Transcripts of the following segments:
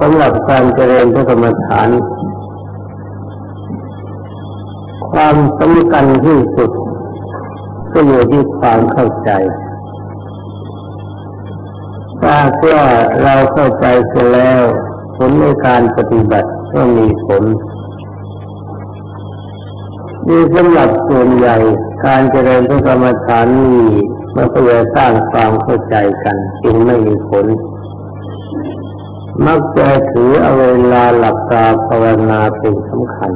สำหรับการเจริญพระกรรมฐาน ความสำคัญที่สุดก็อยู่ที่ความเข้าใจถ้าว่าเราเข้าใจเสียแล้วผลในการปฏิบัติก็มีผลนี่สำหรับส่วนใหญ่การเจริญพระกรรมฐานนี้มันก็จะสร้างความเข้าใจกันจึงไม่มีผล มักจะถือเอาเวลาหลับตาภาวนาเป็นสำคัญ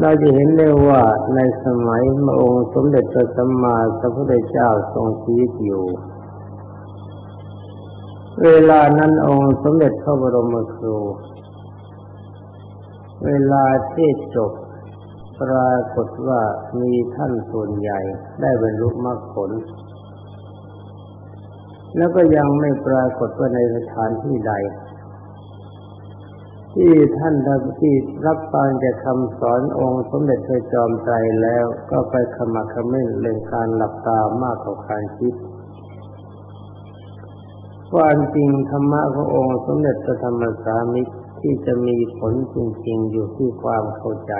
เราจะเห็นได้ว่าในสมัยพระองค์สมเด็จพระสัมมาสัมพุทธเจ้าทรงชีวิตอยู่ เวลานั้นองค์สมเด็จพระบรมครู เวลาเทศจบปรากฏว่ามีท่านส่วนใหญ่ได้บรรลุมรรคผล แล้วก็ยังไม่ปรากฏว่าในสถานที่ใด ที่ท่านที่รับฟังจากคำสอนองค์สมเด็จพระจอมไตรแล้วก็ไปขมักขม้นเรื่องการหลับตามากกว่าการคิดความจริงธรรมะขององค์สมเด็จพระธรรมสามิตรที่จะมีผลจริงๆอยู่ที่ความเข้าใจ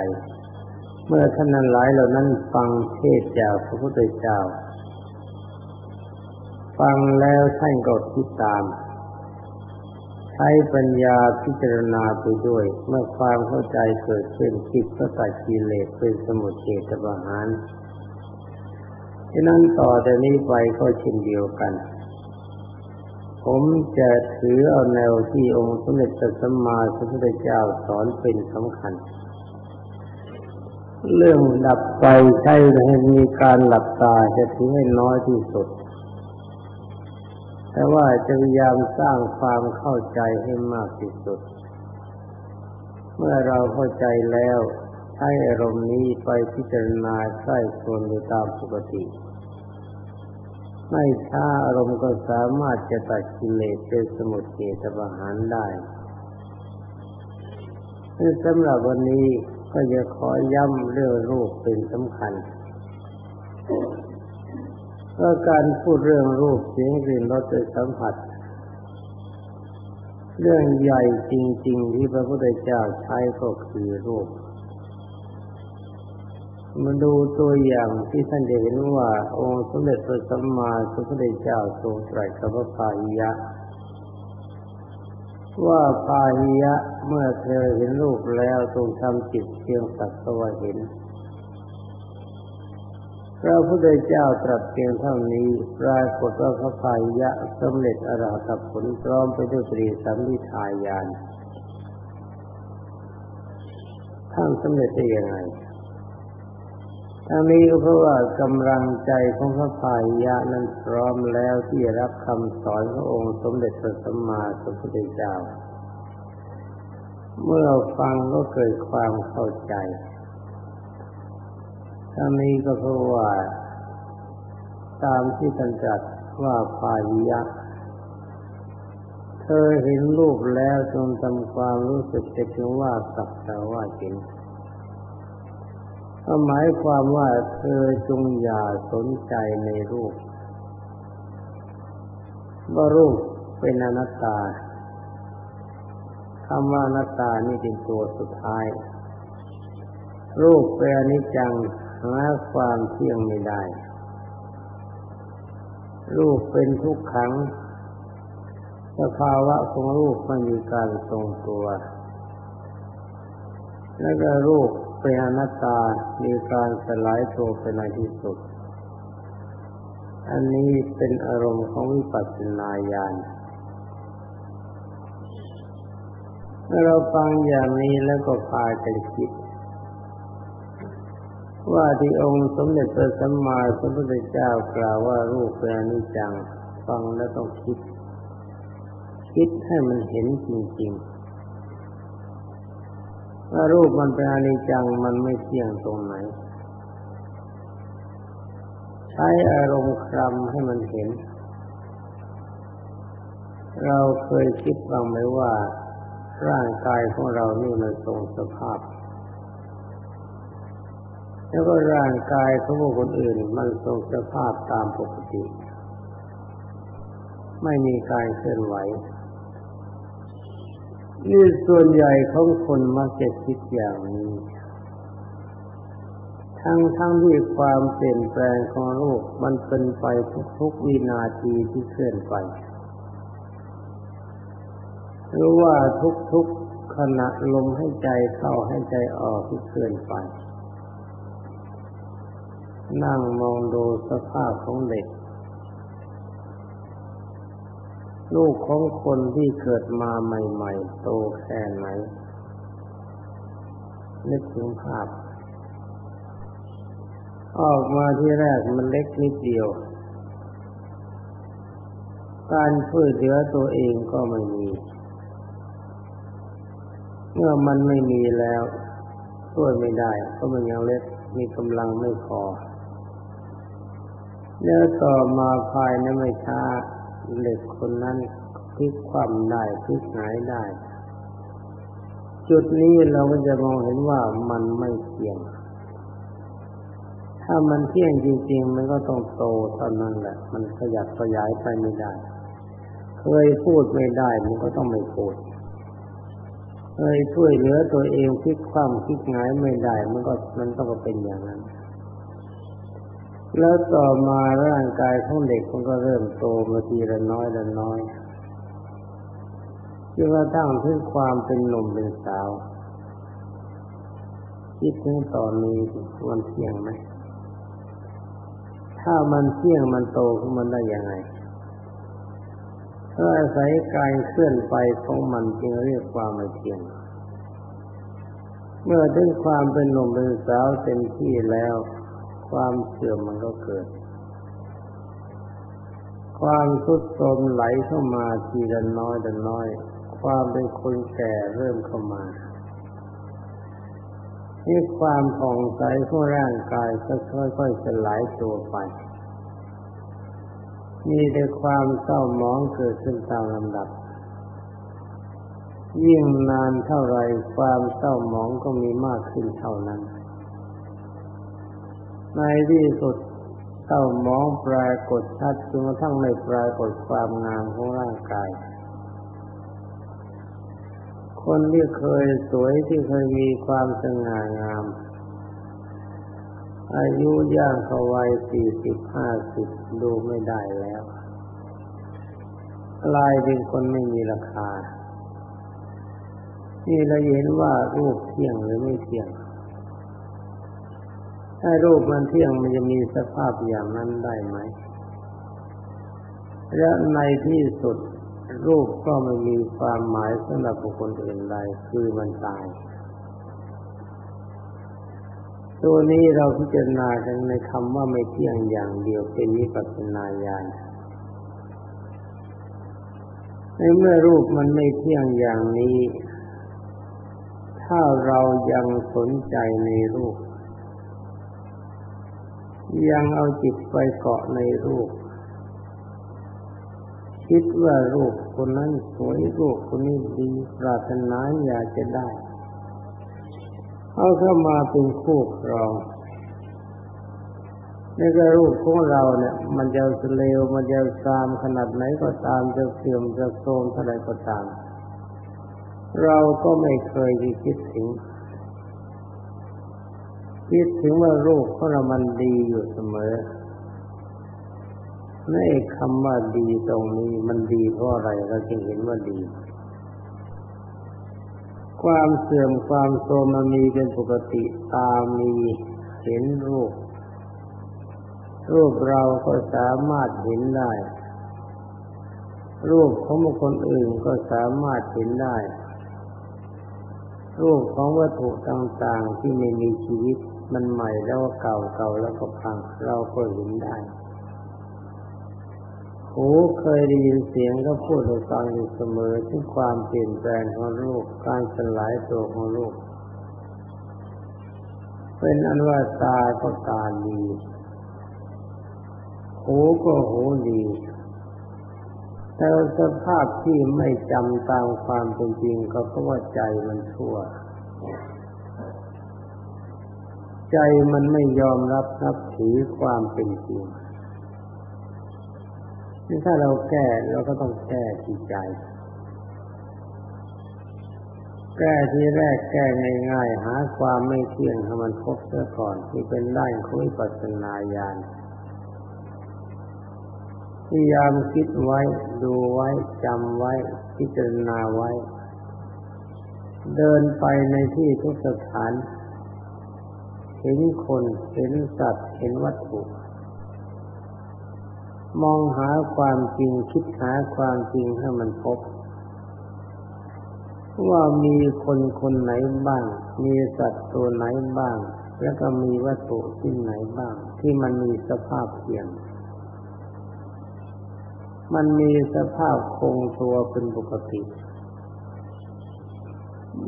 เมื่อท่านนั้นหลายเหล่านั้นฟังเทศจากพระพุทธเจ้า ฟังแล้วท่านก็คิดตาม ใช้ปัญญาพิจารณาไปด้วย เมื่อความเข้าใจเกิดขึ้นจิตก็ตัดกิเลสเป็นสมุทเฉตประหารฉะนั้นต่อแต่นี้ไปก็เช่นเดียวกัน ผมจะถือเอาแนวที่องค์สมเด็จพระสัมมาสัมพุทธเจ้าสอนเป็นสำคัญ เรื่องดับไฟใช่ให้มีการหลับตาจะถือให้น้อยที่สุด แต่ว่าจะพยายามสร้างความเข้าใจให้มากที่สุด เมื่อเราเข้าใจแล้วใช้อารมณ์นี้ไปพิจารณาใช้ควรโดยตามปกติ ไม่ช้าอารมณ์ก็สามารถจะตัดกิเลสเป็นสมุทเฉทประหารได้สำหรับวันนี้ก็จะขอย้ำเรื่องรูปเป็นสำคัญ เพราการพูดเรื่องรูปเสียงกลิ่นรสสัมผัส เรื่องใหญ่จริง ๆ ที่พระพุทธเจ้าใช้ก็คือรูปมาดูตัวอย่างที่ท่านจะเห็นว่า องค์สมเด็จพระสัมมาสัมพุทธเจ้าทรงตรัสกับพระพาหิยะ ว่าพาหิยะเมื่อเธอเห็นรูปแล้วทรงทำจิตเพียงสักตว่าเห็น พระพุทธเจ้าตรัสเพียงเท่านี้ปรากฏว่าพระพายะสำเร็จอรหัตผลพร้อมไปด้วยตรีสัมมิทายานท่านสำเร็จได้ยังไงทั้งนี้ก็เพราะว่ากำลังใจของพระพายยะนั้นพร้อมแล้วที่จะรับคำสอนขององค์สมเด็จพระสัมมาสัมพุทธเจ้า เมื่อฟังก็เกิดความเข้าใจ ทั้งนี้ก็เพราะว่า ตามที่ท่านตรัสว่าพายยะ เธอเห็นรูปแล้วจงทำความรู้สึกจะถึงว่าสักแต่ว่าเห็นก็หมายความว่าเธอจงอย่าสนใจในรูป ว่ารูปเป็นอนัตตาคำว่าอนัตตานี่เป็นตัวสุดท้าย รูปเป็นอนิจจัง หาความเที่ยงไม่ได้ รูปเป็นทุกขัง สภาวะของรูปมันมีการทรงตัว และก็รูปเป็นอนัตตา มีการสลายตัวไปในที่สุด อันนี้เป็นอารมณ์ของวิปัสสนาญาณเมื่อเราฟังอย่างนี้แล้วก็พากันคิด ว่าที่องค์สมเด็จพระสัมมาสัมพุทธเจ้ากล่าวว่ารูปเป็นอนิจจังฟังแล้วต้องคิด คิดให้มันเห็นจริงๆถ้ารูปมันเป็นอนิจจังมันไม่เที่ยงตรงไหน ใช้อารมณ์ครำให้มันเห็น เราเคยคิดบ้างไหมว่า ร่างกายของเรานี่มันทรงสภาพ แล้วก็ร่างกายของคนอื่น มันทรงสภาพตามปกติ ไม่มีการเคลื่อนไหวนี่ส่วนใหญ่ของคนมักจะคิดอย่างนี้ ทั้งทั้งที่ความเปลี่ยนแปลงของโลกมันเป็นไปทุกๆวินาทีที่เคลื่อนไปหรือว่าทุกๆขณะลมให้ใจเข้าให้ใจออกที่เคลื่อนไป นั่งมองดูสภาพของเด็ก ลูกของคนที่เกิดมาใหม่ๆ โตแค่ไหน นึกถึงภาพ ออกมาที่แรกมันเล็กนิดเดียว การช่วยเหลือตัวเองก็ไม่มี เมื่อมันไม่มีแล้วช่วยไม่ได้เพราะมันยังเล็กมีกำลังไม่พอ แล้วต่อมาภายในไม่ช้าเด็กคนนั้นพลิกความได้พลิกหายได้ จุดนี้เราก็จะมองเห็นว่ามันไม่เที่ยง ถ้ามันเที่ยงจริงๆ มันก็ต้องโตเท่านั้นแหละ มันขยับขยายไปไม่ได้ เคยพูดไม่ได้ มันก็ต้องไม่พูด เคยช่วยเหลือตัวเองพลิกความพลิกหายไม่ได้ มันก็มันต้องเป็นอย่างนั้น แล้วต่อมาร่างกายของเด็กมันก็เริ่มโตมาทีละน้อยละน้อยจนกระทั่งถึงความเป็นหนุ่มเป็นสาว คิดถึงตอนนี้มันเที่ยงไหมถ้ามันเที่ยงมันโตขึ้นมันได้ยังไงถ้าอาศัยการเคลื่อนไปของมันจึงเรียกความไม่เที่ยง เมื่อถึงความเป็นหนุ่มเป็นสาวเต็มที่แล้ว ความเสื่อมมันก็เกิด ความทุดโทรมไหลเข้ามาทีละน้อยละน้อย ความเป็นคนแก่เริ่มเข้ามาที่ความผ่องใสของร่างกายก็ค่อยๆสลายตัวไป มีแต่ความเศร้าหมองเกิดขึ้นตามลำดับ ยิ่งนานเท่าไรความเศร้าหมองก็มีมากขึ้นเท่านั้น ในที่สุดเศร้ามองปรากฏชัดจนกระทั่งไม่ปรากฏความงามของร่างกาย คนที่เคยสวยที่เคยมีความสง่างาม อายุย่างเข้าวัยสี่สิบห้าสิบดูไม่ได้แล้วกลายเป็นคนไม่มีราคา นี่เราเห็นว่ารูปเที่ยงหรือไม่เที่ยง ถ้ารูปมันเที่ยงมันจะมีสภาพอย่างนั้นได้ไหม และในที่สุดรูปก็ไม่มีความหมายสำหรับบุคคลอื่นใดคือมันตาย ตัวนี้เราพิจารณากันในคำว่าไม่เที่ยงอย่างเดียวเป็นวิปัสสนาญาณในเมื่อรูปมันไม่เที่ยงอย่างนี้ ถ้าเรายังสนใจในรูป ยังเอาจิตไปเกาะในรูป คิดว่ารูปคนนั้นสวยรูปคนนี้ดีปรารถนาอยากจะได้ เอาเข้ามาเป็นคู่ครองนี่ก็รูปของเราเนี่ย มันจะเลวมันจะซามขนาดไหนก็ตามจะเสื่อมจะโทรมเท่าไรก็ตาม เราก็ไม่เคยคิดถึง คิดถึงว่ารูปของเรามันดีอยู่เสมอในคำว่าดีตรงนี้มันดีเพราะอะไรเราจึงเห็นว่าดี ความเสื่อมความโทรมมันมีเป็นปกติตามีเห็นรูป รูปเราก็สามารถเห็นได้ รูปของบุคคลอื่นก็สามารถเห็นได้ รูปของวัตถุต่างๆที่ไม่มีชีวิต มันใหม่แล้วเก่าเก่าแล้วก็พัง เราก็เห็นได้หูเคยได้ยินเสียงก็พูดให้ฟังอยู่เสมอถึงความเปลี่ยนแปลงของโลกการสลายตัวของโลกเป็นอันว่าตาก็ตาดีหูก็หูดีแต่สภาพที่ไม่จำตามความเป็นจริงก็เพราะว่าใจมันชั่ว ใจมันไม่ยอมรับนับถือความเป็นจริงถ้าเราแก้เราก็ต้องแก้ที่ใจ แก้ที่แรกแก้ง่ายๆ หาความไม่เที่ยงให้มันพบเสียก่อนที่เป็นด้านของวิปัสสนาญาณพยายามคิดไว้ดูไว้จำไว้ พิจารณาไว้ เดินไปในที่ทุกสถาน เห็นคนเห็นสัตว์เห็นวัตถุ มองหาความจริงคิดหาความจริงให้มันพบ ว่ามีคนคนไหนบ้าง มีสัตว์ตัวไหนบ้าง แล้วก็มีวัตถุที่ไหนบ้าง ที่มันมีสภาพเพียงมันมีสภาพคงตัวเป็นปกติ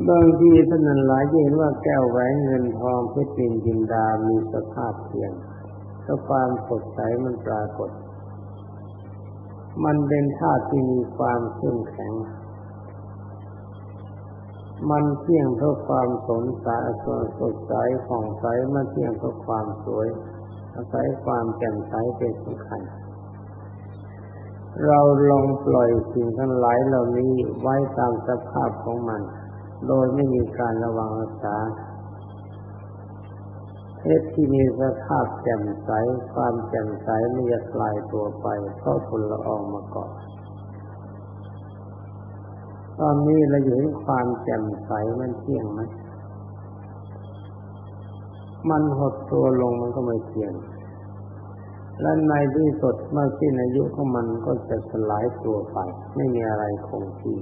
บางทีท่านนั้นหลายเห็นว่าแก้วแหวนเงินทองเพชรนินจินดามีสภาพเพียงก็ความสดใสมันปรากฏ มันเป็นธาตุที่มีความเข้มแข็ง มันเที่ยงเพราะความสนสายสดใสของใสมันเที่ยงเพราะความสวย อาศัยความแจ่มใสเป็นสำคัญ เราลองปล่อยสิ่งทั้งหลายเหล่านี้ไว้ตามสภาพของมัน โดยไม่มีการระวังรักษาเพชรที่มีสภาพแจ่มใส ความแจ่มใสไม่จะกลายตัวไป เพราะฝุ่นละอองมาเกาะตอนนี้เราเห็นความแจ่มใสมันเที่ยงไหมมันหดตัวลงมันก็ไม่เที่ยง และในที่สุดเมื่อสิ้นอายุของมันก็จะสลายตัวไป ไม่มีอะไรคงที่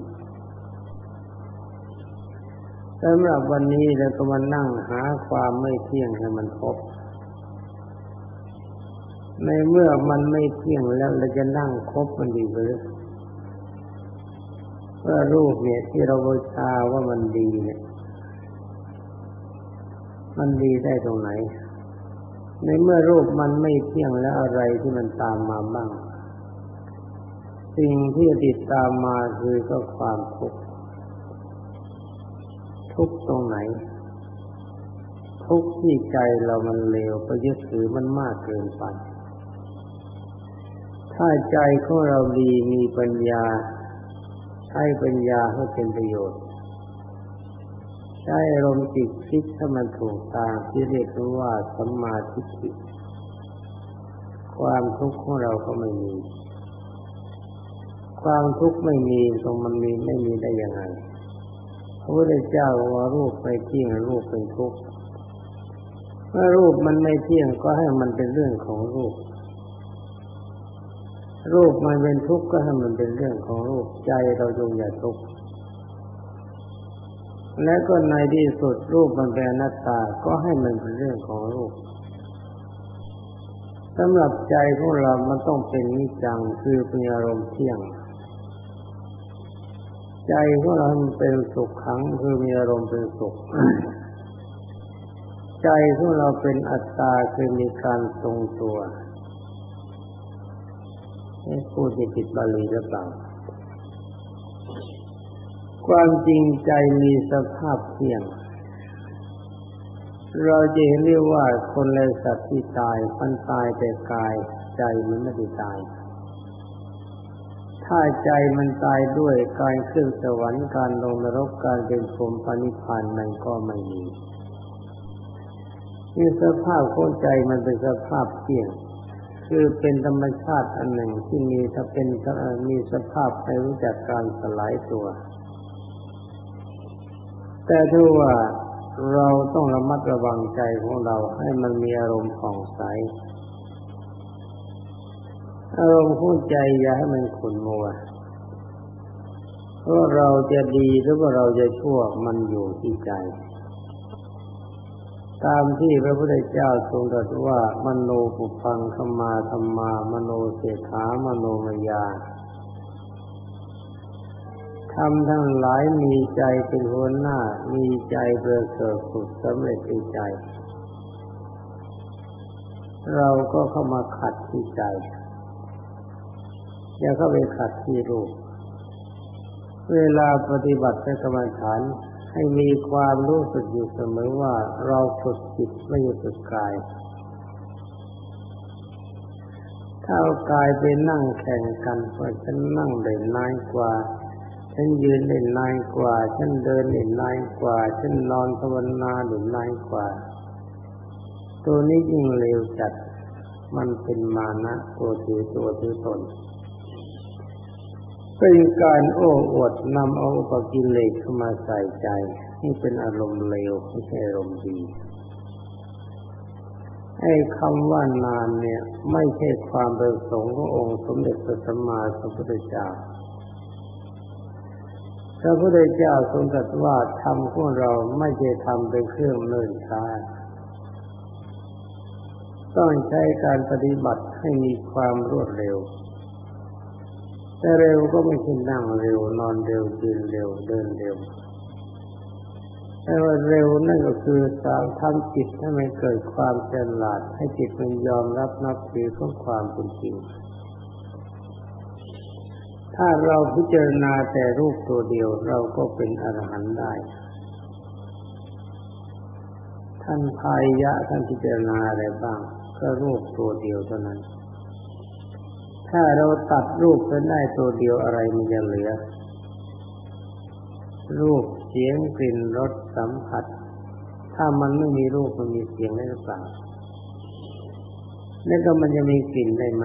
สำหรับวันนี้เราก็มานั่งหาความไม่เที่ยงให้มันพบ ในเมื่อมันไม่เที่ยงแล้วเราจะนั่งคบมันดีหรือว่ารูปเนี่ยที่เราบูชาว่ามันดีเนี่ย มันดีได้ตรงไหน ในเมื่อรูปมันไม่เที่ยงแล้วอะไรที่มันตามมาบ้าง สิ่งที่ติดตามมาคือก็ความทุกข์ ทุกตรงไหน ทุกที่ใจเรามันเลวไปยึดถือมันมากเกินไป ถ้าใจของเราดีมีปัญญา ใช้ปัญญาให้เป็นประโยชน์ ใช้อารมณ์จิตคิดให้มันถูกตามที่เรียกว่าสัมมาทิฏฐิความทุกข์ของเราก็ไม่มี ความทุกข์ไม่มีตรงมันมีไม่มีได้ยังไง พระพุทธเจ้าว่ารูปไม่เที่ยงรูปเป็นทุกข์เมื่อรูปมันไม่เที่ยงก็ให้มันเป็นเรื่องของรูป รูปมันเป็นทุกข์ก็ให้มันเป็นเรื่องของรูปใจเราจงอย่าทุกข์และก็ในที่สุดรูปมันเป็นนัตตาก็ให้มันเป็นเรื่องของรูปสำหรับใจของเรามันต้องเป็นนิจังคือเป็นอารมณ์เที่ยง ใจของเราเป็นสุขขังคือมีอารมณ์เป็นสุข ใจของเราเป็นอัตตาคือมีการทรงตัวพูดจะผิดบาลีหรือเปล่าความจริงใจมีสภาพเที่ยง เราจะเห็นเรียกว่าคนและสัตว์ที่ตายมันตายแต่กาย ใจมันไม่ได้ตาย ถ้าใจมันตายด้วยการขึ้นสวรรค์การลงนรกการเป็นพรหมปณิพานมันก็ไม่มีนี่สภาพของใจมันเป็นสภาพเที่ยง คือเป็นธรรมชาติอันหนึ่งที่มีถ้าเป็นมีสภาพให้รู้จักการสลายตัว แต่ถ้าว่าเราต้องระมัดระวังใจของเราให้มันมีอารมณ์ผ่องใส อารมณ์ของใจอย่าให้มันขุ่นมัวเพราะเราจะดีหรือว่าเราจะชั่วมันอยู่ที่ใจ ตามที่พระพุทธเจ้าทรงตรัสว่ามโนปุพังขมาธรรมามโนเสขามโนมยาทำทั้งหลายมีใจเป็นหัวหน้า มีใจเประเสริฐสุดสำเร็จในใจ เราก็เข้ามาขัดที่ใจ อย่าเข้าไปขัดที่รูป เวลาปฏิบัติในกรรมฐานให้มีความรู้สึกอยู่เสมอว่าเราฝึกจิตไม่ฝึกกาย ถ้าเอากายไปนั่งแข่งกันเพราฉันนั่งได้นานกว่า ฉันยืนเล่นนานกว่า ฉันเดินเล่นนานกว่า ฉันนอนภาวนาเล่นนานกว่า ตัวนี้ยิ่งเร็วจัด มันเป็นมานะตัวถือตัวถือตน เป็นการโอ้อวดนำเอาอุปกิเลสเข้ามาใส่ใจ นี่เป็นอารมณ์เลวไม่ใช่อารมณ์ดีไอ้คำว่านานเนี่ย ไม่ใช่ความประสงค์ขององค์สมเด็จพระสัมมาสัมพุทธเจ้าพระพุทธเจ้าทรงตรัสว่าธรรมของเราไม่ใช่ทำเป็นเครื่องเนิ่นช้าต้องใช้การปฏิบัติให้มีความรวดเร็ว แต่เร็วก็ไม่ใช่นั่งเร็วนอนเร็วยืนเร็วเดินเร็วแต่ว่าเร็วนั่นก็คือสาวทำจิตให้มันเกิดความฉลาด ให้จิตมันยอมรับนับถือของความเป็นจริง ถ้าเราพิจารณาแต่รูปตัวเดียวเราก็เป็นอรหันต์ได้ ท่านพายะท่านพิจารณาอะไรบ้างก็รูปตัวเดียวเท่านั้น ถ้าเราตัดรูปไปได้ตัวเดียวอะไรมันจะเหลือ รูปเสียงกลิ่นรสสัมผัส ถ้ามันไม่มีรูปมันมีเสียงได้หรือเปล่าแล้วก็มันจะมีกลิ่นได้ไหม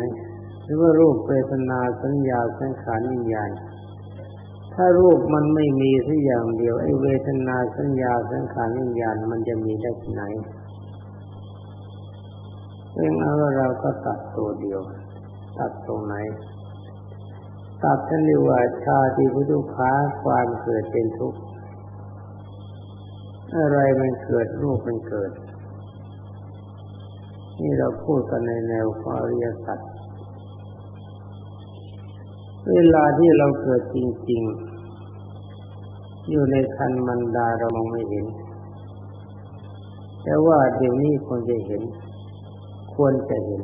หรือว่ารูปเวทนาสัญญาสังขารวิญญาณถ้ารูปมันไม่มีสักอย่างเดียวไอ้เวทนาสัญญาสังขารวิญญาณมันจะมีได้ที่ไหนเองเอาเราก็ตัดตัวเดียว ตัดตรงไหน ตัดท่านเรียกว่าชาติพุทุขาความเกิดเป็นทุกข์อะไรมันเกิดรูปมันเกิด นี่เราพูดกันในแนวของอริยสัจเวลาที่เราเกิดจริง ๆ อยู่ในคันมันดาเรามองไม่เห็น แต่ว่าเดี๋ยวนี้ควรจะเห็น ควรจะเห็น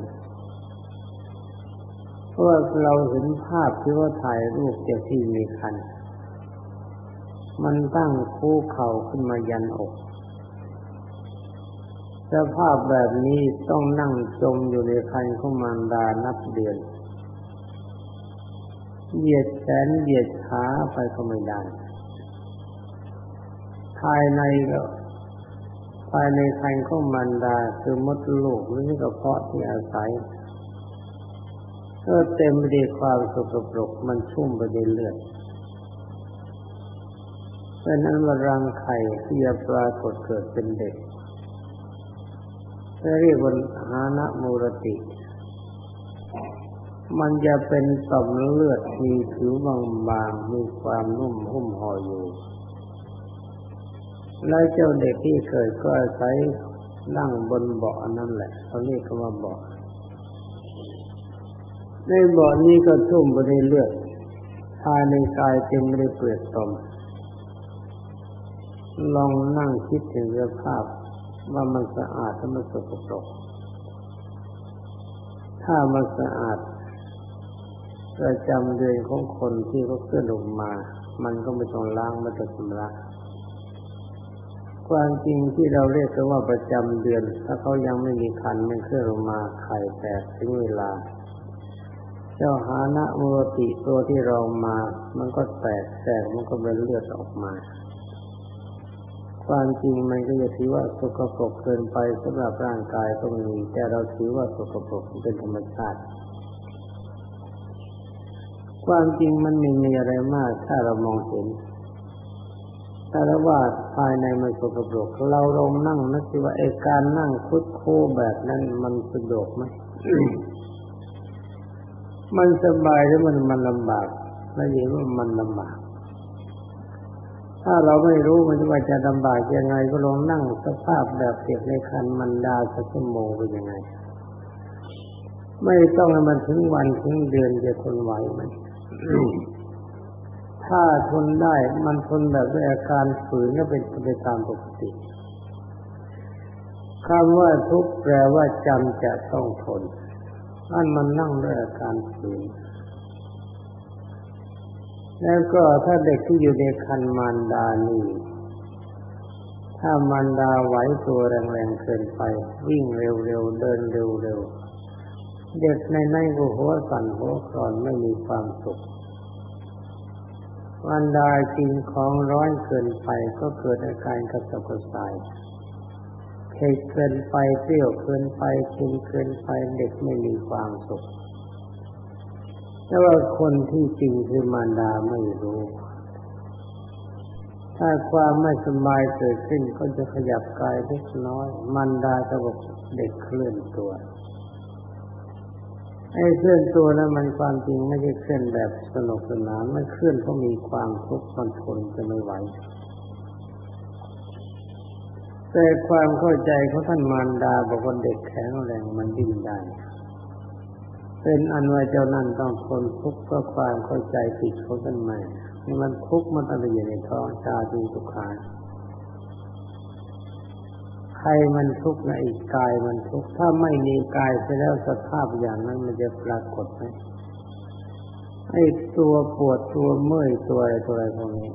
เพราะว่าเราเห็นภาพที่ว่าถ่ายรูปจากที่มีคัน มันตั้งคู่เข่าขึ้นมายันอกสภาพแบบนี้ต้องนั่งจมอยู่ในคันของมารดานับเดือน เหยียดแขนเหยียดขาไปก็ไม่ได้ ภายในก็ภายในคันของมารดาคือมดลูกหรือกระเพาะที่อาศัย ก็เต็มไปด้วยความสกปรกมันชุ่มไปด้วยเลือดเป็นอันว่ารังไข่ที่จะปรากฏเกิดเป็นเด็กเรียกว่าหานะมูรติ มันจะเป็นต่อมเลือดมีผิวบางๆมีความนุ่มหุ้มห่ออยู่ และเจ้าเด็กที่เกิดก็อาศัยนั่งบนเบาะนั่นแหละเขาเรียกว่าเบาะ ในบาะนี้ก็ชุ่มไปด้วยเลือดภายในกายเต็มไปด้วยเปลือกตมลองนั่งคิดถึงสภาพว่ามันสะอาดถ้ามันสกปรกถ้ามันสะอาดประจำเดือนของคนที่เขาเคลื่อนออกมา มันก็ไม่ต้องล้างไม่ต้องชำระความจริงที่เราเรียกกันว่าประจำเดือน ถ้าเขายังไม่มีคันมันเคลื่อนออกมาไข่แตกถึงเวลา เจ้าหานะโมติตัวที่เรามา มันก็แตกแตกมันก็เป็นเลือดออกมา ความจริงมันก็จะถือว่าสกปรกเกินไปสำหรับร่างกายก็มีแต่เราถือว่าสกปรกเป็นธรรมชาติ ความจริงมันไม่มีอะไรมาก ถ้าเรามองเห็นแต่ว่าภายในมันสกปรกเราลองนั่งนึกสิว่าไอการนั่งคุดโคแบบนั้นมันสะดวกไหม มันสบายหรือมันมันลำบากแล้วยิ่งว่ามันลำบาก ถ้าเราไม่รู้มันว่าจะลำบากยังไงก็ลองนั่งสภาพแบบเปียกในคันมันดาสักชั่วโมงเป็นยังไง ไม่ต้องให้มันถึงวันถึงเดือนจะทนไหวไหมถ้าทนได้มันทนแบบด้วยอาการฝืนก็เป็นไปตามปกติคำว่าทุกข์แปลว่าจำจะต้องทน อันมันนั่งด้วยอาการฝืนแล้วก็ถ้าเด็กที่อยู่ในคันมารดานี่ถ้ามารดาไหวตัวแรงๆเกินไป วิ่งเร็วๆเดินเร็วๆเด็กในในก็หัวสั่นหัวคลอนไม่มีความสุขควันดากินของร้อนเกินไปก็เกิดอาการกระสับกระส่าย เผ็ดเกินไปเปรี้ยวเกินไปเค็มเกินไปเด็กไม่มีความสุขแต่ว่าคนที่จริงคือมารดาไม่รู้ ถ้าความไม่สบายเกิดขึ้นก็จะขยับกายเล็กน้อยมารดาจะบอกเด็กเคลื่อนตัวไอ้เคลื่อนตัวนั้นมันความจริงไม่ใช่เคลื่อนแบบสนุกสนานไม่เคลื่อนเพราะมีความทุกข์มันทนจะไม่ไหว แต่ความเข้าใจของท่านมารดาบอกว่าเด็กแข็งแรงมันดิ้นได้เป็นอันว่าเจ้านั่นต้องทนทุกข์เพราะความเข้าใจผิดของท่านแม่นี่มันทุกข์มันอะไรอยู่ในท้องชาดีทุกขาใครมันทุกข์นะอีกกายมันทุกข์ถ้าไม่มีกายไปแล้วสภาพอย่างนั้นมันจะปรากฏไหมไอ้ตัวปวดตัวเมื่อยตัวอะไรตัวอะไรพวกนี้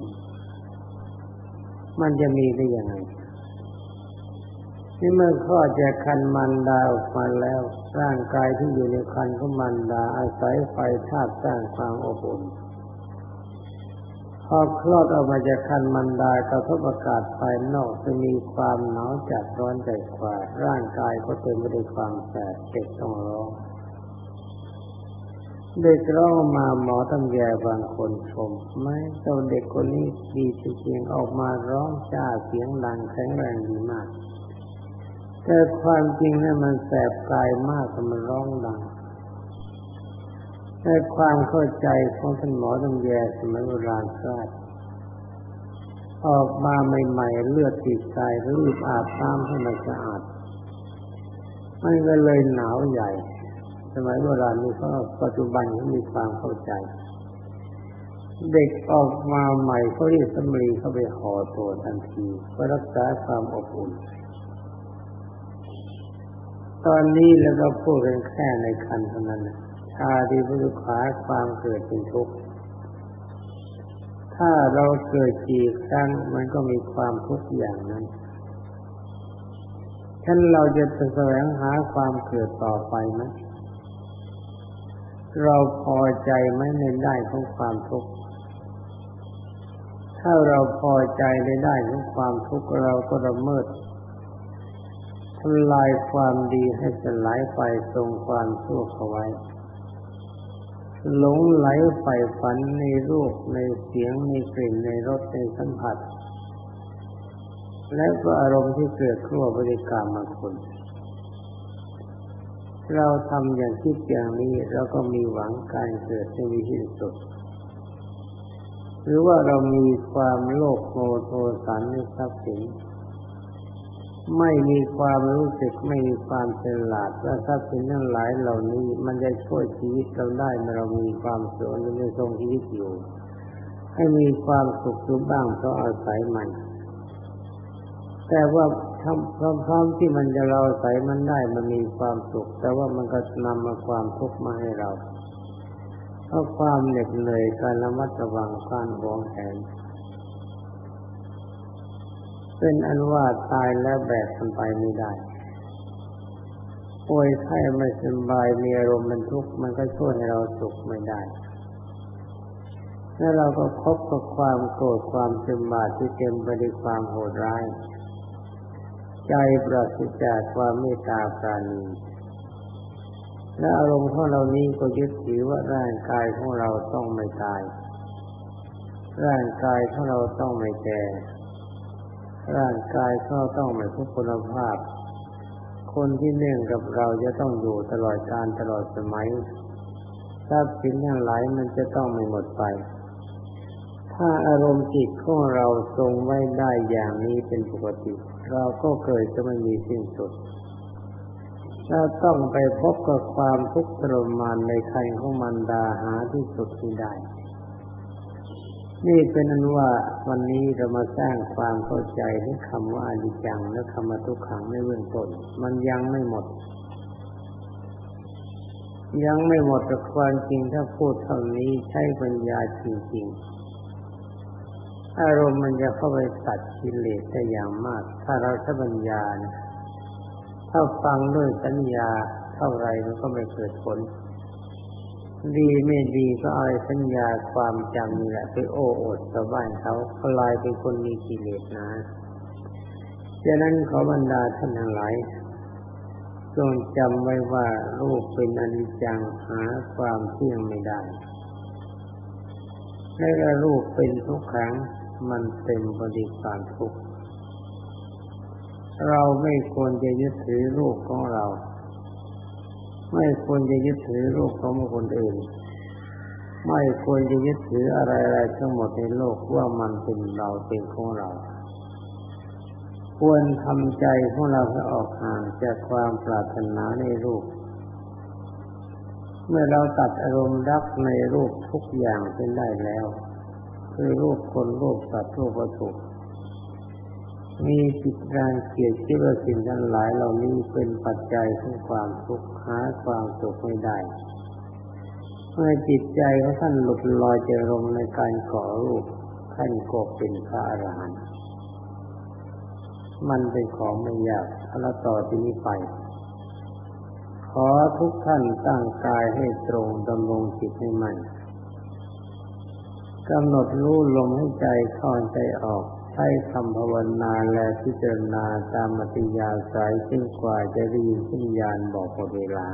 มันจะมีได้ยังไง นี่เมื่อข้อจะคันมันดาออกมาแล้ว ร่างกายที่อยู่ในคันของมันดาอาศัยไฟธาตุสร้างความอบอุ่นพอคลอดออกมาจากคันมันดากระทบอากาศภายนอกจะมีความหนาวจัดร้อนใจกว่า ร่างกายก็เต็มไปด้วยความแสบเด็กต้องร้องเด็กร้องมาหมอตำแยบางคนชมไม่เจ้าเด็กคนนี้ดีจริงๆออกมาร้องจ้าเสียงดังแข็งแรงดีมาก แต่ความจริงนั้นมันแสบกายมากมันร้องดังในความเข้าใจของท่านหมอตำแยสมัยโบราณทราบออกมาใหม่ๆเลือดติดกายรีบอาบน้ำให้มันสะอาดมันก็เลยหนาวใหญ่ สมัยโบราณนี้ก็ปัจจุบันเขามีความเข้าใจ เด็กออกมาใหม่เขาเรียกสมรีเข้าไปห่อตัวทันทีเพื่อรักษาความอบอุ่น ตอนนี้แล้วก็พูดกันแค่ในคันเท่านั้นชาดีพุทธขาความเกิดเป็นทุกข์ ถ้าเราเกิดกี่ครั้งมันก็มีความทุกข์อย่างนั้นฉันเราจะแสวงหาความเกิดต่อไปไหมเราพอใจไหมในได้ของความทุกข์ ถ้าเราพอใจในได้ของความทุกข์เราก็ละเมิด ทำลายความดีให้สลายไปทรงความชั่วเขาไว้ หลงไหลใฝ่ฝันในรูปในเสียงในกลิ่นในรสในสัมผัส และก็อารมณ์ที่เกิดขึ้นบริกรรมมาคนเราทำอย่างคิดอย่างนี้เราก็มีหวังการเกิดที่มีที่สุด หรือว่าเรามีความโลภโกโทสันในทรัพย์สิน ไม่มีความรู้สึกไม่มีความฉลาดว่าทรัพย์สินทั้งหลายเหล่านี้ มันจะช่วยชีวิตเราได้เมื่อเรามีความสุขในทรงชีวิตอยู่ ให้มีความสุขอยู่บ้างเพราะอาศัยมัน แต่ว่าทำพร้อมๆที่มันจะเราอาศัยมันได้มันมีความสุข แต่ว่ามันก็นำมาความทุกข์มาให้เราเพราะความเหน็ดเหนื่อยการระมัดระวังการหวงแหน เป็นอันว่าตายแล้วแบกมันไปไม่ได้ ป่วยไข้ไม่สบายมีอารมณ์มันทุกข์มันก็ช่วยให้เราสุขไม่ได้แล้วเราก็พบกับความโกรธความซึมบาดที่เต็มไปด้วยความโหดร้าย ใจปราศจากความเมตตาปราณีและอารมณ์ของเรานี้ก็ยึดถือว่าร่างกายของเราต้องไม่ตาย ร่างกายของเราต้องไม่แก่ ร่างกายก็ต้องไม่ทุกคุณภาพ คนที่เนื่องกับเราจะต้องอยู่ตลอดการตลอดสมัยทรัพย์สินทั้งหลายมันจะต้องไม่หมดไป ถ้าอารมณ์จิตของเราทรงไว้ได้อย่างนี้เป็นปกติ เราก็เกิดจะไม่มีสิ้นสุดเราต้องไปพบกับความทุกข์ทรมานในใครของมันดาหาที่สุดที่ได้ นี่เป็นอันว่าวันนี้เรามาสร้างความเข้าใจในคำว่าอนิจจังและคำว่าทุกขังในเบื้องต้นมันยังไม่หมด ยังไม่หมดแต่ความจริงถ้าพูดเท่านี้ใช้ปัญญาจริงๆ อารมณ์มันจะเข้าไปตัดกิเลสได้อย่างมาก ถ้าเราใช้ปัญญานะถ้าฟังด้วยสัญญาเท่าไรมันก็ไม่เกิดผล ดีไม่ดีก็เอาสัญญาความจำนี่แหละไปโอ้อดชาวบ้านเขากลายเป็นคนมีกิเลสนะฉะนั้นขอบรรดาท่านทั้งหลายจงจำไว้ว่ารูปเป็นอนิจจังหาความเที่ยงไม่ได้และรูปเป็นทุกขังมันเต็มบริการทุก เราไม่ควรจะยึดถือรูปของเรา ไม่ควรจะยึดถือรูปของคนอื่น ไม่ควรจะยึดถืออะไรๆทั้งหมดในโลกว่ามันเป็นเราเป็นของเรา ควรทำใจของเราให้ออกห่างจากความปรารถนาในรูป เมื่อเราตัดอารมณ์รักในรูปทุกอย่างเป็นได้แล้ว คือรูปคนรูปสัตว์รูปวัตถุ มีจิตรังเกียจคิดว่าสิ่งทั้งหลายเหล่านี้เป็นปัจจัยของความทุกข์หาความสุขไม่ได้ เมื่อจิตใจของท่านหลุดลอยจะลงในการก่อรูปท่านก็เป็นพระอรหันต์มันเป็นของไม่ยากถ้าเราต่อที่นี้ไป ขอทุกท่านตั้งกายให้ตรงดำรงจิตให้มันกำหนดรู้ลมให้ใจเข้าใจออก ใช้คำภาวนาและพิจารณาตามมติยาสายซึ่งกว่าจะได้ยินสัญญาณบอกหมดเวลา